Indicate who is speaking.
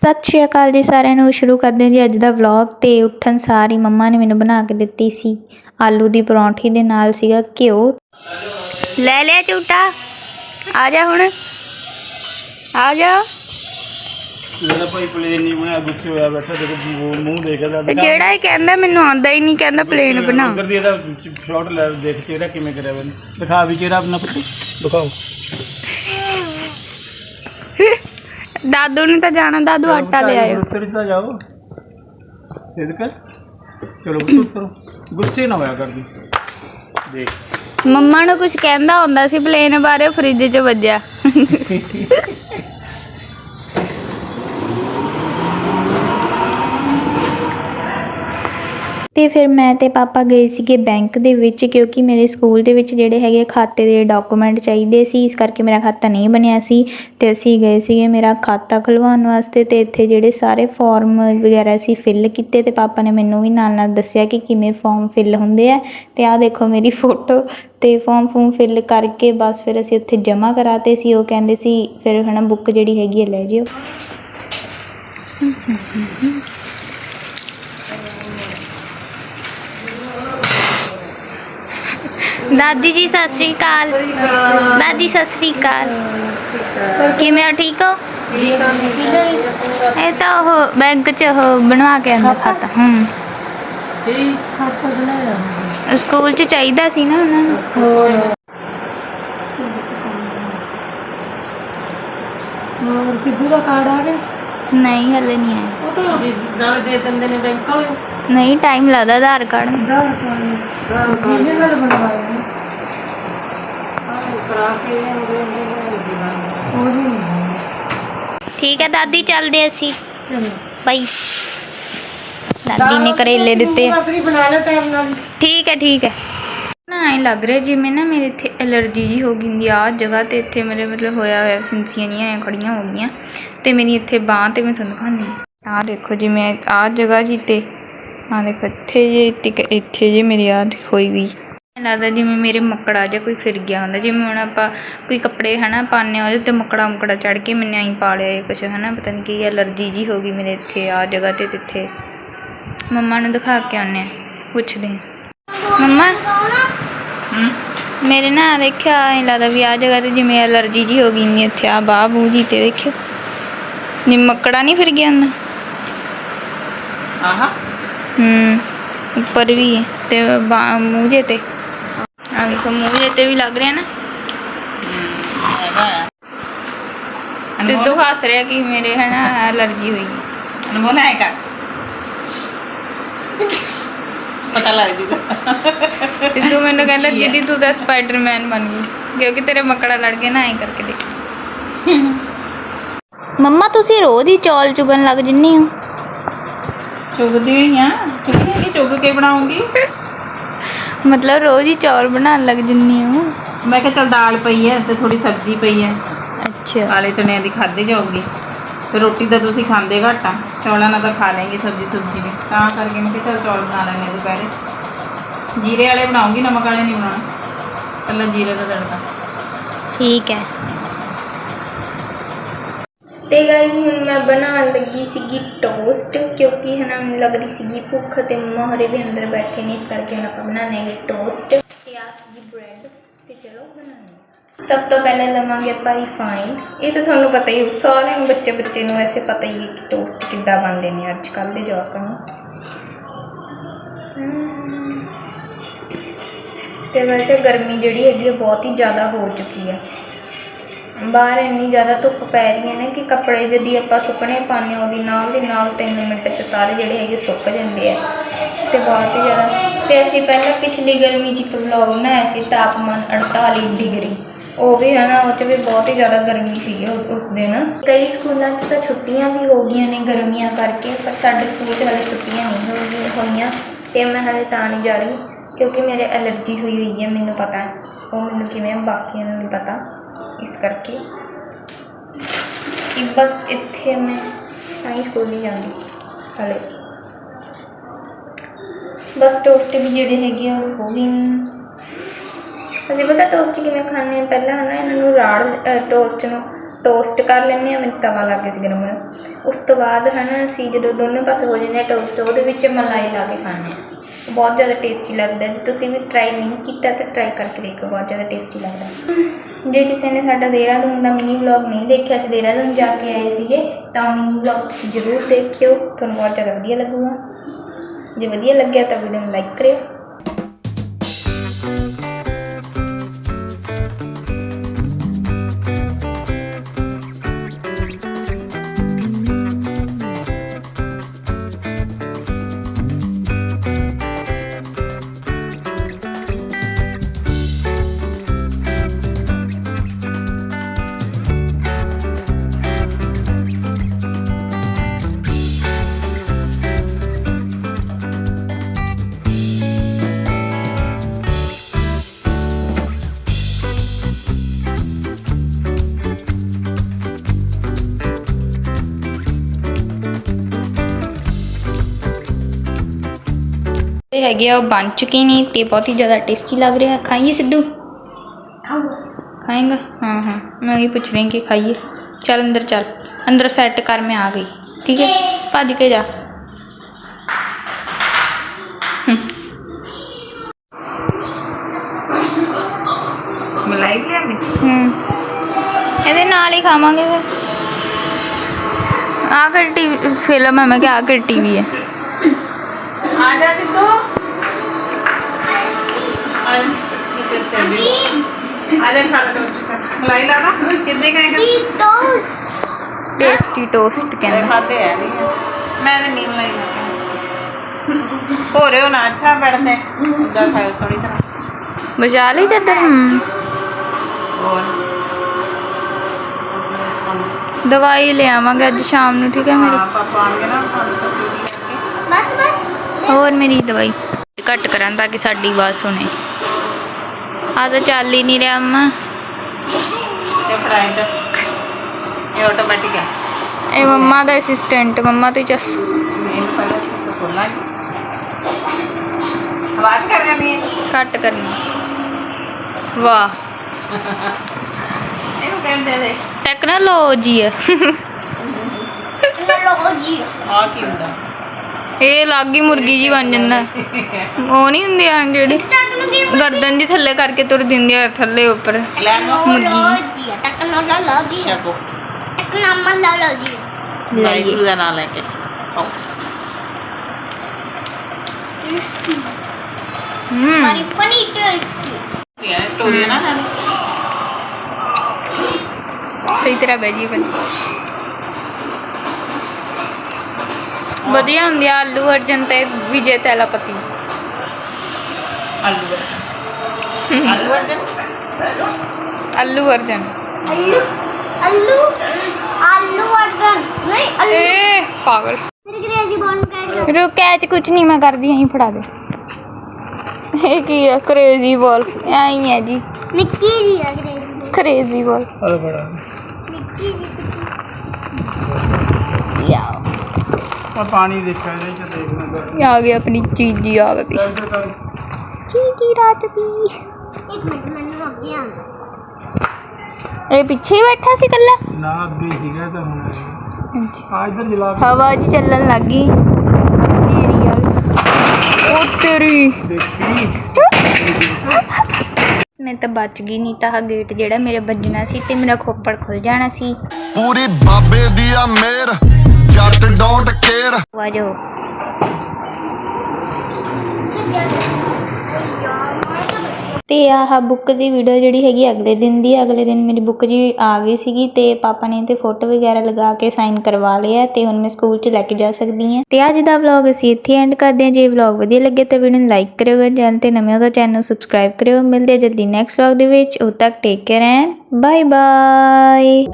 Speaker 1: ਸਤਿ ਸ਼੍ਰੀ ਅਕਾਲ ਜੀ ਸਾਰਿਆਂ ਨੂੰ। ਸ਼ੁਰੂ ਕਰਦੇ ਹਾਂ ਜੀ ਅੱਜ ਦਾ ਵਲੌਗ ਤੇ ਉੱਠਣ ਸਾਰ ਹੀ ਮੰਮਾ ਨੇ ਮੈਨੂੰ ਬਣਾ ਕੇ ਦਿੱਤੀ ਸੀ ਆਲੂ ਦੀ ਪਰੌਂਠੀ ਦੇ ਨਾਲ ਸੀਗਾ ਘਿਓ। ਲੈ ਲਿਆ ਝੂਟਾ। ਆ ਜਾ ਹੁਣ। ਆ ਜਾ।
Speaker 2: ਮੇਰਾ ਭਾਈ ਪਲੇਨ ਨਹੀਂ ਬਣਾਇਆ ਗੁੱਸੇ ਹੋਇਆ ਬੈਠਾ ਦੇਖੋ ਮੂੰਹ ਮੂੰਹ ਦੇਖਦਾ
Speaker 1: ਤੇ ਜਿਹੜਾ ਹੀ ਕਹਿੰਦਾ ਮੈਨੂੰ ਆਉਂਦਾ ਹੀ ਨਹੀਂ ਕਹਿੰਦਾ ਪਲੇਨ ਬਣਾ।
Speaker 2: ਉਧਰ ਦੀ ਇਹਦਾ ਸ਼ਾਟ ਲੈ ਦੇਖ ਚਿਹਰਾ ਕਿਵੇਂ ਕਰਿਆ ਬਨ ਦਿਖਾ ਵੀ ਚਿਹਰਾ ਆਪਣਾ ਪੁੱਤ। ਦਿਖਾਓ।
Speaker 1: ਦਾਦੂ ਨੇ ਤਾਂ ਜਾਣਾ ਦਾਦੂ ਆਟਾ ਲੈ ਆਇਓ।
Speaker 2: ਉੱਤਰ ਤਾਂ ਜਾਓ। ਸਿੱਧਕ ਚਲੋ ਉਤਰੋ ਗੁੱਸੇ ਨਾ ਹੋਇਆ ਕਰਦੀ। ਦੇਖ।
Speaker 1: ਮੰਮਾ ਨੂੰ ਕੁਝ ਕਹਿੰਦਾ ਹੁੰਦਾ ਸੀ ਪਲੇਨ ਬਾਰੇ ਫ੍ਰਿਜ 'ਚ ਵੱਜਿਆ। ਤੇ ਫਿਰ ਮੈਂ ਤੇ ਪਾਪਾ ਗਏ ਸੀਗੇ ਬੈਂਕ ਦੇ ਵਿੱਚ ਕਿਉਂਕਿ ਮੇਰੇ ਸਕੂਲ ਦੇ ਵਿੱਚ ਜਿਹੜੇ ਹੈਗੇ ਖਾਤੇ ਦੇ ਡਾਕੂਮੈਂਟ ਚਾਹੀਦੇ ਸੀ, ਇਸ ਕਰਕੇ ਮੇਰਾ ਖਾਤਾ ਨਹੀਂ ਬਣਿਆ ਸੀ ਤੇ ਅਸੀਂ ਗਏ ਸੀਗੇ ਮੇਰਾ ਖਾਤਾ ਖੁਲਵਾਉਣ ਵਾਸਤੇ ਤੇ ਇੱਥੇ ਜਿਹੜੇ ਸਾਰੇ ਫਾਰਮ ਵਗੈਰਾ ਸੀ ਫਿਲ ਕੀਤੇ ਤੇ ਪਾਪਾ ਨੇ ਮੈਨੂੰ ਵੀ ਨਾਲ ਨਾਲ ਦੱਸਿਆ ਕਿ ਕਿਵੇਂ ਫਾਰਮ ਫਿਲ ਹੁੰਦੇ ਆ ਤੇ ਆਹ ਦੇਖੋ ਮੇਰੀ ਫੋਟੋ ਤੇ ਫਾਰਮ ਫੂਮ ਫਿਲ ਕਰਕੇ ਬਸ ਫਿਰ ਅਸੀਂ ਉੱਥੇ ਜਮ੍ਹਾਂ ਕਰਾਤੇ ਸੀ, ਉਹ ਕਹਿੰਦੇ ਸੀ ਫਿਰ ਹਨਾ ਬੁੱਕ ਜਿਹੜੀ ਹੈਗੀ ਹੈ ਲੈ ਜਿਓ। ਦਾਦੀ ਜੀ ਸਤਿ ਸ਼੍ਰੀ ਅਕਾਲ ਦਾਦੀ ਸਤਿ ਸ਼੍ਰੀ ਅਕਾਲ ਕਿਵੇਂ ਹੋ ਠੀਕ ਹੋ ਇਹ ਤਾਂ ਉਹ ਬੈਂਕ ਚ ਉਹ ਬਣਵਾ ਕੇ ਆਂਦਾ ਖਾਤਾ ਹੂੰ ਸਕੂਲ ਚ ਚਾਹੀਦਾ ਸੀ ਨਾ ਉਹਨਾਂ ਨੂੰ
Speaker 3: ਹੋਰ ਸਿੱਧੂ ਦਾ ਕਾਰਡ ਆ ਗਿਆ
Speaker 1: ਨਹੀਂ ਹਲੇ ਨਹੀਂ ਆਇਆ
Speaker 3: ਉਹ ਤਾਂ ਨਾਲੇ ਦੇ ਦਿੰਦੇ ਨੇ ਬੈਂਕ ਵਾਲੇ।
Speaker 1: ਨਹੀਂ ਟਾਈਮ ਲੱਗਦਾ ਆਧਾਰ ਕਾਰਡ ਨੂੰ।
Speaker 3: ਆਧਾਰ ਕਾਰਡ ਕਿਹਦੇ ਨਾਲ ਬਣਵਾਇਆ ਹੈ ਕਰਾ ਕੇ ਉਹ ਵੀ
Speaker 1: ਠੀਕ ਹੈ ਦਾਦੀ ਚੱਲਦੇ ਅਸੀਂ।
Speaker 3: ਚਲੋ
Speaker 1: ਬਾਈ। ਦਾਦੀ ਨੇ ਕਰੇਲੇ ਦਿੱਤੇ। ਆ।
Speaker 3: ਆਪਣੀ ਬਣਾ ਲੈ ਟਾਈਮ ਨਾਲ।
Speaker 1: ਠੀਕ ਹੈ ਠੀਕ ਹੈ। ਨਾ ਐਂ ਲੱਗ ਰਿਹਾ ਜਿਵੇਂ ਨਾ ਮੇਰੇ ਇੱਥੇ ਐਲਰਜੀ ਜੀ ਹੋ ਗਈ ਹੁੰਦੀ ਆ ਆਹ ਜਗ੍ਹਾ ਤੇ ਇੱਥੇ ਮੇਰੇ ਮਤਲਬ ਹੋਇਆ ਹੋਇਆ ਫਿੰਸੀਆਂ ਜੀਆਂ ਐਂ ਖੜੀਆਂ ਹੋ ਗਈਆਂ। ਤੇ ਮੇਰੀ ਇੱਥੇ ਬਾਂਹ ਤੇ ਮੈਂ ਤੁਹਾਨੂੰ ਦਿਖਾਉਂਦੀ ਆਹ ਦੇਖੋ ਜਿਵੇਂ ਆਹ ਜਗ੍ਹਾ ਜੀ ਤੇ ਆਹ ਦੇਖੋ ਇੱਥੇ ਜੇ ਇੱਕ ਇੱਥੇ ਜੇ ਮੇਰੀ ਆਹ ਹੋਈ ਵੀ। ਲੱਗਦਾ ਜਿਵੇਂ ਮੇਰੇ ਮੱਕੜਾ ਜਿਹਾ ਕੋਈ ਫਿਰ ਗਿਆ ਹੁੰਦਾ ਜਿਵੇਂ ਹੁਣ ਆਪਾਂ ਕੋਈ ਕੱਪੜੇ ਹਨਾ ਪਾਉਂਦੇ ਉਹਦੇ ਤੇ ਮੱਕੜਾ ਮੁੱਕੜਾ ਚੜ ਕੇ ਮੈਨੂੰ ਐਂ ਪਾ ਲਿਆ ਇਹ ਕੁਛ ਹਨਾ ਪਤਾ ਨਹੀਂ ਕੀ ਐਲਰਜੀ ਜੀ ਹੋ ਗਈ ਮੇਰੇ ਇੱਥੇ ਆਹ ਜਗ੍ਹਾ ਤੇ ਤੇ ਇੱਥੇ ਮੰਮਾ ਨੂੰ ਦਿਖਾ ਕੇ ਆਉਂਦੇ ਆ ਪੁੱਛਦੇ ਮੰਮਾ ਮੇਰੇ ਨਾ ਦੇਖਿਆ ਐਂ ਲੱਗਦਾ ਵੀ ਆ ਜਗ੍ਹਾ ਤੇ ਜਿਵੇਂ ਐਲਰਜੀ ਜੀ ਹੋ ਗਈ ਨਹੀਂ ਇੱਥੇ ਆ ਬਾਹ ਬੂਹ ਜੀ ਤੇ ਦੇਖਿਓ। ਮੱਕੜਾ ਨਹੀਂ ਫਿਰ ਗਿਆ ਹੁੰਦਾ
Speaker 3: ਆਹਾ
Speaker 1: ਹੂੰ ਉੱਪਰ ਵੀ ਹੈ ਤੇ ਬਾਂਹ ਮੂੰਹ ਜੇ ਤੇ ਆ ਦੇਖੋ ਮੂੰਹ ਜੇ ਤੇ ਵੀ ਲੱਗ ਰਿਹਾ ਨਾ
Speaker 3: ਹੈਗਾ ਆ
Speaker 1: ਤੇ ਤੂੰ ਹੱਸ ਰਿਹਾ ਕਿ ਮੇਰੇ ਹਨਾ ਐਲਰਜੀ ਹੋਈ ਹੈ
Speaker 3: ਅਨਮੋਲ ਹੈ ਕਰ ਪਤਾ ਲੱਗ ਜੂਗਾ
Speaker 1: ਸਿੱਧੂ ਮੈਨੂੰ ਕਹਿੰਦਾ ਦੀਦੀ ਤੂੰ ਤਾਂ ਸਪਾਈਡਰਮੈਨ ਬਣ ਗਈ ਕਿਉਂਕਿ ਤੇਰੇ ਮੱਕੜਾ ਲੜ ਗਿਆ ਨਾ ਐਂ ਕਰਕੇ ਦੇਖ ਮੰਮਾ ਤੁਸੀਂ ਰੋਜ਼ ਹੀ ਚੌਲ ਚੁਗਣ ਲੱਗ ਜਿੰਨੀ ਹੋ।
Speaker 3: ਚੁਗਦੀ ਹੋਈ ਆ? ਚੁਗਦੀ ਚੁਗ ਕੇ ਬਣਾਉਂਗੀ?
Speaker 1: ਮਤਲਬ ਰੋਜ਼ ਹੀ ਚੌਲ ਬਣਾਉਣ ਲੱਗ ਜਿੰਨੀ ਹੋ।
Speaker 3: ਮੈਂ ਕਿਹਾ ਚਲ ਦਾਲ ਪਈ ਹੈ ਤੇ ਥੋੜੀ ਸਬਜ਼ੀ ਪਈ ਹੈ।
Speaker 1: ਅੱਛਾ।
Speaker 3: ਕਾਲੇ ਚਨਿਆਂ ਦੀ ਖਾਧੀ ਜਾਊਗੀ। ਤੇ ਰੋਟੀ ਤਾਂ ਤੁਸੀਂ ਖਾਂਦੇ ਘੱਟ ਆ। ਚੌਲਾਂ ਨਾਲ ਤਾਂ ਖਾ ਲੈਂਗੇ ਸਬਜ਼ੀ ਸੁਬਜ਼ੀ ਵੀ। ਤਾਂ ਕਰਕੇ ਮੈਂ ਕਿਹਾ ਚਲ ਚੌਲ ਬਣਾ ਲੈਂਦੇ ਹਾਂ ਦੁਪਹਿਰੇ। ਜੀਰੇ ਵਾਲੇ ਬਣਾਉਂਗੀ ਨਮਕ ਵਾਲੇ ਨਹੀਂ ਬਣਾਉਣਾ। ਪਹਿਲਾਂ ਜੀਰੇ ਦਾ ਤੜਕਾ।
Speaker 1: ਠੀਕ ਹੈ। ਤੇ ਗਾਇਜ਼ ਹੁਣ ਮੈਂ ਬਣਾਉਣ ਲੱਗੀ ਸੀਗੀ ਟੋਸਟ ਕਿਉਂਕਿ ਹਨਾ, ਮੈਨੂੰ ਲੱਗ ਰਹੀ ਸੀਗੀ ਭੁੱਖ ਤੇ ਮੋਹਰੇ ਵੀ ਅੰਦਰ ਬੈਠੇ ਨੇ, ਇਸ ਕਰਕੇ ਹੁਣ ਆਪਾਂ ਬਣਾਉਣੇ ਟੋਸਟ ਤੇ ਆ ਸੀਗੀ ਬ੍ਰੈਡ ਤੇ ਚਲੋ ਬਣਾਉਂਦੇ ਸਭ ਤੋਂ ਪਹਿਲਾਂ ਲਵਾਂਗੇ ਆਪਾਂ ਰਿਫਾਈਨ ਇਹ ਤਾਂ ਤੁਹਾਨੂੰ ਪਤਾ ਹੀ ਸਾਰਿਆਂ ਨੂੰ ਬੱਚੇ ਬੱਚੇ ਨੂੰ ਵੈਸੇ ਪਤਾ ਹੀ ਹੈ ਕਿ ਟੋਸਟ ਕਿੱਦਾਂ ਬਣਦੇ ਨੇ ਅੱਜ ਕੱਲ੍ਹ ਦੇ ਜਵਾਕਾਂ ਨੂੰ। ਹਮ। ਤੇ ਵੈਸੇ ਗਰਮੀ ਜਿਹੜੀ ਹੈਗੀ ਹੈ ਬਹੁਤ ਹੀ ਜ਼ਿਆਦਾ ਹੋ ਚੁੱਕੀ ਹੈ ਬਾਹਰ ਇੰਨੀ ਜ਼ਿਆਦਾ ਧੁੱਪ ਪੈ ਰਹੀ ਹੈ ਨਾ ਕਿ ਕੱਪੜੇ ਜਦੀ ਆਪਾਂ ਸੁੱਕਣੇ ਪਾਉਂਦੇ ਹਾਂ ਉਹਦੀ ਨਾਲ ਦੀ ਨਾਲ 3 ਮਿੰਟ 'ਚ ਸਾਰੇ ਜਿਹੜੇ ਹੈਗੇ ਸੁੱਕ ਜਾਂਦੇ ਆ। ਤੇ ਬਹੁਤ ਹੀ ਜ਼ਿਆਦਾ। ਤੇ ਅਸੀਂ ਪਹਿਲਾਂ ਪਿਛਲੀ ਗਰਮੀ 'ਚ ਇੱਕ ਵਲੌਗ ਬਣਾਇਆ ਸੀ, ਤਾਪਮਾਨ 48 ਡਿਗਰੀ। ਉਹ ਵੀ ਹੈ ਨਾ ਉਹ 'ਚ ਵੀ ਬਹੁਤ ਹੀ ਜ਼ਿਆਦਾ ਗਰਮੀ ਸੀਗੀ ਉਸ ਦਿਨ। ਕਈ ਸਕੂਲਾਂ 'ਚ ਤਾਂ ਛੁੱਟੀਆਂ ਵੀ ਹੋ ਗਈਆਂ ਨੇ ਗਰਮੀਆਂ ਕਰਕੇ, ਪਰ ਸਾਡੇ ਸਕੂਲ 'ਚ ਹਲੇ ਛੁੱਟੀਆਂ ਨਹੀਂ ਹੋ ਗਈਆਂ, ਹੋਈਆਂ। ਤੇ ਮੈਂ ਹਲੇ ਤਾਂ ਨਹੀਂ ਜਾ ਰਹੀ, ਕਿਉਂਕਿ ਮੇਰੇ ਐਲਰਜੀ ਹੋਈ ਹੋਈ ਹੈ, ਮੈਨੂੰ ਪਤਾ। ਹੈ ਉਹ ਮੈਨੂੰ ਕਿਵੇਂ ਬਾਕੀਆਂ ਨੂੰ ਨਹੀਂ ਪਤਾ। ਇਸ ਕਰਕੇ ਕਿ ਬਸ ਇੱਥੇ ਮੈਂ ਤਾਂ ਹੀ ਸਕੂਲ ਨਹੀਂ ਜਾਂਦੀ, ਹਲੇ। ਬਸ ਟੋਸਟ ਵੀ ਜਿਹੜੇ ਹੈਗੇ ਆ, ਉਹ ਹੋ ਗਏ ਨੇ। ਅਸੀਂ ਪਤਾ ਟੋਸਟ ਕਿਵੇਂ ਖਾਂਦੇ ਆ? ਪਹਿਲਾਂ ਨਾ ਇਹਨਾਂ ਨੂੰ ਰਾੜ ਟੋਸਟ ਨੂੰ ਟੋਸਟ ਕਰ ਲੈਂਦੇ ਹਾਂ ਮੈਨੂੰ ਤਵਾ ਲੱਗ ਗਿਆ ਸੀ ਗਰਮ ਗਰਮ ਉਸ ਤੋਂ ਬਾਅਦ ਹਨ ਅਸੀਂ ਜਦੋਂ ਦੋਨੋਂ ਪਾਸੇ ਹੋ ਜਾਂਦੇ ਆ ਟੋਸਟ ਉਹਦੇ ਵਿੱਚ ਮਲਾਈ ਲਾ ਕੇ ਖਾਂਦੇ ਹਾਂ ਬਹੁਤ ਜ਼ਿਆਦਾ ਟੇਸਟੀ ਲੱਗਦਾ ਜੇ ਤੁਸੀਂ ਵੀ ਟਰਾਈ ਨਹੀਂ ਕੀਤਾ ਤਾਂ ਟਰਾਈ ਕਰਕੇ ਦੇਖੋ ਬਹੁਤ ਜ਼ਿਆਦਾ ਟੇਸਟੀ ਲੱਗਦਾ ਜੇ ਕਿਸੇ ਨੇ ਸਾਡਾ ਦੇਹਰਾਦੂਨ ਦਾ ਮਿਨੀ ਵਲੌਗ ਨਹੀਂ ਦੇਖਿਆ, ਅਸੀਂ ਦੇਹਰਾਦੂਨ ਜਾ ਕੇ ਆਏ ਸੀਗੇ, ਤਾਂ ਮਿਨੀ ਵਲੌਗ ਤੁਸੀਂ ਜ਼ਰੂਰ ਦੇਖਿਓ। ਤੁਹਾਨੂੰ ਬਹੁਤ ਜ਼ਿਆਦਾ ਵਧੀਆ ਲੱਗੂਗਾ। ਜੇ ਵਧੀਆ ਲੱਗਿਆ ਤਾਂ ਵੀਡੀਓ ਨੂੰ ਲਾਈਕ ਕਰਿਓ। ਇਹ ਹੈਗੇ ਆ ਉਹ ਬਣ ਚੁੱਕੇ ਨੇ ਤੇ ਬਹੁਤ ਹੀ ਜ਼ਿਆਦਾ ਟੇਸਟੀ ਲੱਗ ਰਿਹਾ ਖਾਈਏ ਸਿੱਧੂ ਖਾਏਗਾ ਹਾਂ ਹਾਂ ਮੈਂ ਵੀ ਪੁੱਛ ਰਹੀ ਕਿ ਖਾਈਏ ਚੱਲ ਅੰਦਰ ਚੱਲ ਅੰਦਰ ਸੈੱਟ ਕਰ ਮੈਂ ਆ ਗਈ ਠੀਕ ਹੈ ਭੱਜ ਕੇ ਜਾ
Speaker 3: ਮਲਾਈ ਲਿਆਵੀਂ
Speaker 1: ਹੂੰ ਇਹਦੇ ਨਾਲ ਹੀ ਖਾਵਾਂਗੇ ਫਿਰ ਆ ਕਰ ਟੀਵੀ ਫਿਲਮ ਹੈ ਮੈਂ ਕਿ ਆ ਕਰ
Speaker 3: ਟੋਸਟ
Speaker 1: ਟੇਸਟੀ ਕਹਿੰਦੇ
Speaker 3: ਮੈਂ ਤਾਂ ਨਹੀਂ ਮਲਾਈ ਲਾ ਹੋ ਰਹੇ ਹੋ ਨਾ ਅੱਛਾ ਬੜਦੇ ਉੱਦਾਂ ਖਾਓ ਥੋੜੀ ਤਰ੍ਹਾਂ
Speaker 1: ਬਚਾ ਲਈ ਚੱਦਰ ਹੂੰ
Speaker 3: ਹੋਰ
Speaker 1: ਦਵਾਈ ਲੈ ਆਵਾਂਗੇ ਅੱਜ ਸ਼ਾਮ ਨੂੰ ਠੀਕ ਹੈ ਮੇਰੀ
Speaker 3: ਹਾਂ ਪਾਪਾ ਆਣਗੇ ਨਾ ਖਾਣ ਤੋਂ
Speaker 4: ਬਸ ਬਸ
Speaker 1: ਹੋਰ ਮੇਰੀ ਦਵਾਈ ਘੱਟ ਕਰਾਂ ਤਾਂ ਕਿ ਸਾਡੀ ਆਵਾਜ਼ ਸੁਣੇ ਆ ਤਾਂ ਚੱਲ ਹੀ ਨਹੀਂ ਰਿਹਾ ਅੰਮਾ।
Speaker 3: ਫੜਾਈ ਤਾਂ। ਇਹ ਆਟੋਮੈਟਿਕ ਹੈ
Speaker 1: ਇਹ ਮੰਮਾ ਦਾ ਅਸਿਸਟੈਂਟ ਮੰਮਾ ਤੋਂ ਚੱਲ।
Speaker 3: ਇਹਨੂੰ ਪਹਿਲਾਂ ਤੋਂ ਖੋਲਾਂਗੇ। ਆਵਾਜ਼ ਕਰ ਜਾਂਦੀ ਹੈ।
Speaker 1: ਘੱਟ ਕਰਨਾ। ਵਾਹ।
Speaker 3: ਇਹਨੂੰ ਕਹਿੰਦੇ ਨੇ।
Speaker 1: ਟੈਕਨੋਲੋਜੀ ਹੈ
Speaker 4: ਟੈਕਨੋਲੋਜੀ
Speaker 3: ਆ ਕੀ ਹੁੰਦਾ?
Speaker 1: ਇਹ ਲੱਗ ਹੀ ਮੁਰਗੀ ਜੀ ਬਣ ਜਾਂਦਾ। ਉਹ ਨਹੀਂ ਹੁੰਦੀ ਆ ਜਿਹੜੀ। ਗਰਦਨ ਜੀ ਥੱਲੇ ਕਰਕੇ ਤੁਰ ਦਿੰਦੀ ਆ ਥੱਲੇ ਉੱਪਰ।
Speaker 4: ਟੈਕਨੋਲੋਜੀ ਟੈਕਨੋਲੋਜੀ
Speaker 3: ਸ਼ਕੋ
Speaker 4: ਟੈਕਨੋਲੋਜੀ
Speaker 3: ਵਾਹਿਗੁਰੂ ਦਾ ਨਾਮ ਲੈ ਕੇ। ਖਾਓ
Speaker 1: ਹੂੰ।
Speaker 4: ਬੜੀ ਫਨੀ ਟੇਸਟੀ
Speaker 3: ਕੀ ਹੈ ਸਟੋਰੀ ਹੈ। ਨਾ ਨਾਲੇ
Speaker 1: ਸਹੀ ਤਰ੍ਹਾਂ ਬਹਿ ਜੀ ਫਿਰ। ਵਧੀਆ ਹੁੰਦੀ ਆ ਆਲੂ ਅਰਜਨ ਤੇ ਵਿਜੇ ਤੈਲਾਪਤੀ।
Speaker 3: ਅਰਜਨ ਆਲੂ ਅਰਜਨ
Speaker 1: ਆਲੂ
Speaker 4: ਆਲੂ ਆਲੂ ਅਰਗਨ ਨਹੀਂ ਆਲੂ
Speaker 1: ਏ ਪਾਗਲ
Speaker 4: ਫਿਰ ਅੰਗਰੇਜ਼ੀ ਬੋਲ ਕਰ
Speaker 1: ਰੁਕ ਕੈਚ ਕੁਝ ਨਹੀਂ ਮੈਂ ਕਰਦੀ ਆਂ ਫੜਾ ਦੇ ਇਹ ਕੀ ਹੈ ਕ੍ਰੇਜ਼ੀ ਬਾਲ ਐਂ ਹੀ ਹੈ ਜੀ
Speaker 4: ਨਿੱਕੀ ਜੀ ਅੰਗਰੇਜ਼ੀ
Speaker 1: ਕ੍ਰੇਜ਼ੀ ਬਾਲ
Speaker 2: ਅਰੇ ਬੜਾ
Speaker 4: ਨਿੱਕੀ ਜੀ
Speaker 2: ਆ ਪਾਣੀ ਦੇਖਿਆ ਇਹਦੇ ਚ ਦੇਖਣਾ
Speaker 1: ਆ ਗਈ ਆਪਣੀ ਚੀਜ਼ੀ ਆ ਗਈ ਚੀਜ਼ੀ ਰਾਤ ਦੀ।
Speaker 4: ਇੱਕ ਮਿੰਟ ਮੈਨੂੰ ਅੱਗੇ ਆਉਂਦਾ।
Speaker 1: ਇਹ ਪਿੱਛੇ ਹੀ ਬੈਠਾ ਸੀ ਕੱਲਾ
Speaker 2: ਨਾ ਅੱਗੇ ਸੀਗਾ ਤਾਂ ਹੁਣ ਆ ਇੱਧਰ ਜਲਾ
Speaker 1: ਹਵਾ ਜੀ ਚੱਲਣ ਲੱਗ ਗਈ। ਮੇਰੀ ਵਾਲੀ। ਉਹ ਤੇਰੀ।
Speaker 2: ਦੇਖੀ।
Speaker 1: ਮੈਂ ਤਾਂ ਬਚ ਗਈ ਨਹੀਂ ਤਾਂ ਗੇਟ ਜਿਹੜਾ ਮੇਰੇ ਵੱਜਣਾ ਸੀ ਤੇ ਮੇਰਾ ਖੋਪੜ ਖੁੱਲ ਜਾਣਾ ਸੀ।
Speaker 5: ਪੂਰੀ ਬਾਬੇ ਦੀ ਆ ਮੇਰ ਜੱਟ ਡੋਂਟ ਕੇਅਰ
Speaker 1: ਜਾਓ ਤੇ ਆਹ ਬੁੱਕ ਦੀ ਵੀਡੀਓ ਜਿਹੜੀ ਹੈਗੀ ਅਗਲੇ ਦਿਨ ਦੀ ਅਗਲੇ ਦਿਨ ਮੇਰੀ ਬੁੱਕ ਜੀ ਆ ਗਈ ਸੀਗੀ ਤੇ ਪਾਪਾ ਨੇ ਤੇ ਫੋਟੋ ਵਗੈਰਾ ਲਗਾ ਕੇ ਸਾਈਨ ਕਰਵਾ ਲਿਆ ਤੇ ਹੁਣ ਮੈਂ ਸਕੂਲ 'ਚ ਲੈ ਕੇ ਜਾ ਸਕਦੀ ਹਾਂ। ਤੇ ਅੱਜ ਦਾ ਵਲੌਗ ਅਸੀਂ ਇੱਥੇ ਐਂਡ ਕਰਦੇ ਹਾਂ। ਜੇ ਵਲੌਗ ਵਧੀਆ ਲੱਗੇ ਤਾਂ ਵੀਡੀਓ ਨੂੰ ਲਾਈਕ ਕਰਿਓ ਚੈਨਲ ਤੇ ਨਵੇਂ ਹੋ ਤਾਂ ਚੈਨਲ ਨੂੰ ਸਬਸਕ੍ਰਾਈਬ ਕਰਿਓ। ਮਿਲਦੇ ਹਾਂ ਜਲਦੀ ਨੈਕਸਟ ਵਲੌਗ ਦੇ ਵਿੱਚ। ਉਦ ਤੱਕ take care and bye bye